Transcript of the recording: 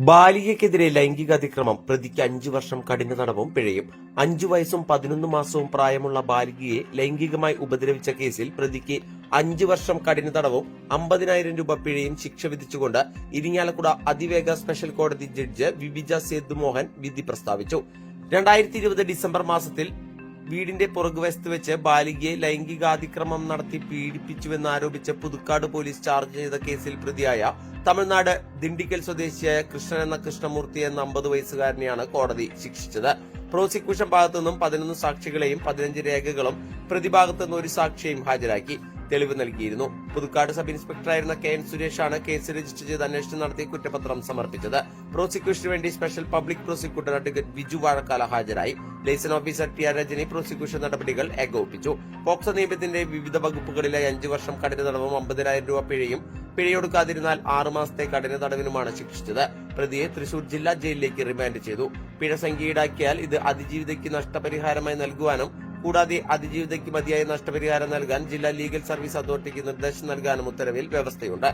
ബാലികയ്ക്കെതിരെ ലൈംഗിക അതിക്രമം. പ്രതിക്ക് അഞ്ചു വർഷം കഠിന തടവും പിഴയും. അഞ്ചു വയസ്സും പതിനൊന്ന് മാസവും പ്രായമുള്ള ബാലികയെ ലൈംഗികമായി ഉപദ്രവിച്ച കേസിൽ പ്രതിക്ക് അഞ്ചു വർഷം കഠിന തടവും അമ്പതിനായിരം രൂപ പിഴയും ശിക്ഷ വിധിച്ചുകൊണ്ട് ഇരിങ്ങാലക്കുട അതിവേഗ സ്പെഷ്യൽ കോടതി ജഡ്ജ് വിബിജ സേതുമോഹൻ വിധി പ്രസ്താവിച്ചു. രണ്ടായിരത്തി ഇരുപത് ഡിസംബർ മാസത്തിൽ വീടിന്റെ പുറകുവശത്ത് വെച്ച് ബാലികയെ ലൈംഗികാതിക്രമം നടത്തി പീഡിപ്പിച്ചുവെന്നാരോപിച്ച് പുതുക്കാട് പോലീസ് ചാർജ് ചെയ്ത കേസിൽ പ്രതിയായ തമിഴ്നാട് ദിണ്ടിക്കൽ സ്വദേശിയായ കൃഷ്ണൻ എന്ന കൃഷ്ണമൂർത്തി എന്ന അമ്പത് വയസ്സുകാരനെയാണ് കോടതി ശിക്ഷിച്ചത്. പ്രോസിക്യൂഷൻ ഭാഗത്തു നിന്നും പതിനൊന്ന് സാക്ഷികളെയും പതിനഞ്ച് രേഖകളും പ്രതിഭാഗത്തു നിന്ന് ഒരു സാക്ഷിയെയും ഹാജരാക്കി തെളിവ് നൽകിയിരുന്നു. പുതുക്കാട് സബ് ഇൻസ്പെക്ടറായിരുന്ന കെ എൻ സുരേഷാണ് കേസ് രജിസ്റ്റർ ചെയ്ത് അന്വേഷണം നടത്തി കുറ്റപത്രം സമർപ്പിച്ചത്. പ്രോസിക്യൂഷന് വേണ്ടി special public prosecutor advocate Viju Vazhakkala ഹാജരായി. Liaison officer T R Rajani prosecution നടപടികൾ ഏകോപിപ്പിച്ചു. പോക്സോ നിയമത്തിന്റെ വിവിധ വകുപ്പുകളിലെ അഞ്ചു വർഷം കഠിന തടവും അമ്പതിനായിരം രൂപ പിഴയും പിഴയൊടുക്കാതിരുന്നാൽ ആറുമാസത്തെ കഠിന തടവിനുമാണ് ശിക്ഷിച്ചത്. പ്രതിയെ തൃശൂർ ജില്ലാ ജയിലിലേക്ക് റിമാൻഡ് ചെയ്തു. പിഴ സംഖ്യ ഈടാക്കിയാൽ ഇത് അതിജീവിതയ്ക്ക് നഷ്ടപരിഹാരമായി നൽകുവാനും കൂടാതെ അതിജീവിതയ്ക്ക് മതിയായ നഷ്ടപരിഹാരം നൽകാൻ ജില്ലാ ലീഗൽ സർവീസ് അതോറിറ്റിക്ക് നിർദ്ദേശം നൽകാനും ഉത്തരവിൽ വ്യവസ്ഥയുണ്ട്.